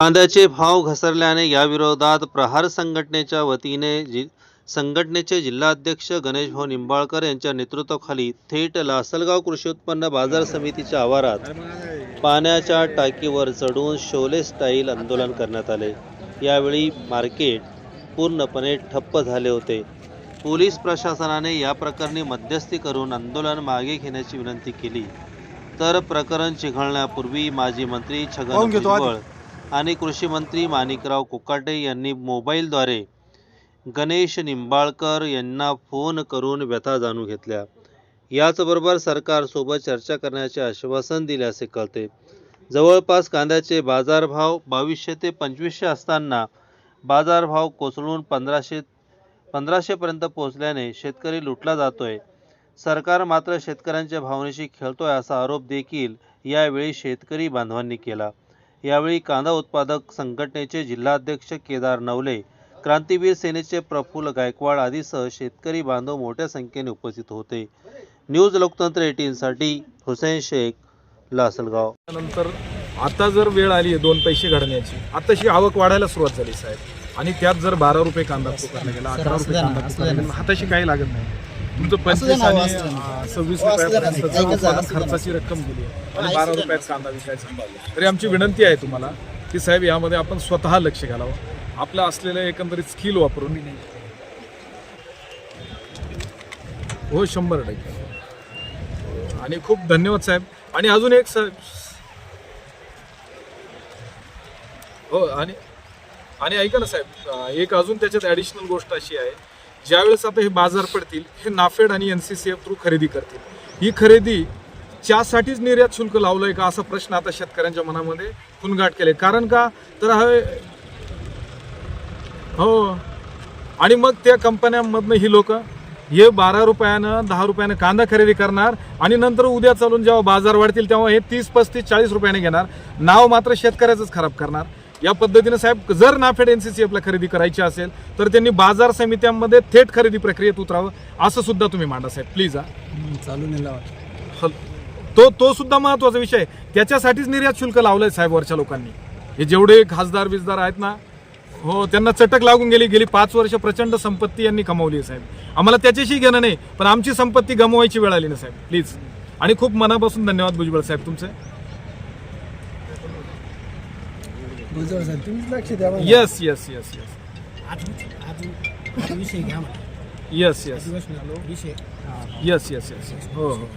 कांद्याचे भाव घसरल्याने याविरोधात प्रहार संघटनेच्या वतीने जि संघटनेचे जिल्हाध्यक्ष गणेश भाऊ निंबाळकर यांच्या नेतृत्वाखाली थेट लासलगाव कृषी उत्पन्न बाजार समितीच्या आवारात पाण्याच्या टाकीवर चढून शोले स्टाईल आंदोलन करण्यात आले. यावेळी मार्केट पूर्णपणे ठप्प झाले होते. पोलीस प्रशासनाने या प्रकरणी मध्यस्थी करून आंदोलन मागे घेण्याची विनंती केली. तर प्रकरण चिघळण्यापूर्वी माजी मंत्री छगन. भुजबळ आणि कृषी मंत्री माणिकराव कोकाटे यांनी मोबाईलद्वारे गणेश निंबाळकर यांना फोन करून व्यथा जाणून घेतल्या. याचबरोबर सरकारसोबत चर्चा करण्याचे आश्वासन दिले असे कळते. जवळपास कांद्याचे बाजारभाव बावीसशे ते पंचवीसशे असताना बाजारभाव कोसळून पंधराशे पंधराशेपर्यंत पोहोचल्याने शेतकरी लुटला जातोय. सरकार मात्र शेतकऱ्यांच्या भावनेशी खेळतोय असा आरोप देखील यावेळी शेतकरी बांधवांनी केला. यावेळी कांदा उत्पादक संघटनेचे जिल्हाध्यक्ष केदार नवले क्रांतीवीर सेनेचे प्रफुल्ल गायकवाड आदीसह शेतकरी बांधव मोठ्या संख्येने उपस्थित होते. न्यूज लोकतंत्र एटीनसाठी हुसेन शेख लासलगाव. नंतर आता जर वेळ आली आहे दोन पैसे घडण्याची आताशी आवक वाढायला सुरुवात झाली साहेब. आणि त्यात जर बारा रुपये कांदा पोकारला गेला अकरा रुपये कांदा पोकारला गेला हाताशी काही लागत नाही. तुमचं पंचवीस आणि सव्वीस ना, रुपयापर्यंत. खर्चाची रक्कम गेली. आहे आणि हा, बारा रुपयात कांदा विकायचा तरी आमची विनंती आहे तुम्हाला की साहेब यामध्ये आपण स्वतः लक्ष घालावं. आपलं असलेलं एकंदरीत स्किल वापरून. हो शंभर टक्के. आणि खूप धन्यवाद साहेब. आणि अजून एक साहेब. हो आणि आणि ऐका ना साहेब. एक अजून त्याच्यात ॲडिशनल गोष्ट अशी आहे. ज्यावेळेस आता हे बाजार पडतील हे नाफेड आणि N C C F through खरेदी करतील. ही खरेदी च्यासाठीच निर्यात शुल्क लावलंय का असा प्रश्न आता शेतकऱ्यांच्या मनामध्ये खुनगाट केले. कारण का? तर हा हो. आणि मग त्या कंपन्यांमधनं ही लोक हे बारा रुपयानं दहा रुपयानं कांदा खरेदी करणार आणि नंतर उद्या चालून जेव्हा बाजार वाढतील तेव्हा हे तीस पस्तीस चाळीस रुपयाने घेणार. नाव मात्र शेतकऱ्याचंच खराब करणार. या पद्धतीनं साहेब जर नाफेड एन सी सी एफला खरेदी करायची असेल तर त्यांनी बाजार समित्यांमध्ये थेट खरेदी प्रक्रियेत उतरावं असं सुद्धा तुम्ही मांडा साहेब प्लीज हा. चालू नाही हल- तो तो सुद्धा महत्त्वाचा विषय आहे. त्याच्यासाठीच निर्यात शुल्क लावलंय साहेब वरच्या लोकांनी. हे जेवढे खासदार बिजदार आहेत ना हो त्यांना चटक लागून गेली गेली पाच वर्ष प्रचंड संपत्ती यांनी कमावली आहे साहेब. आम्हाला त्याच्याशी घेणं नाही पण आमची संपत्ती गमवायची वेळ आली ना साहेब प्लीज आणि खूप मनापासून धन्यवाद भुजबळ साहेब तुमचे. भुजबळ साहेब तुम्हीच लक्ष द्या बा. येस येस येस येस आज- आज- आज विषय घ्या म्हणा. येस येस दिवस मिळालो विषय येस येस येस हो हो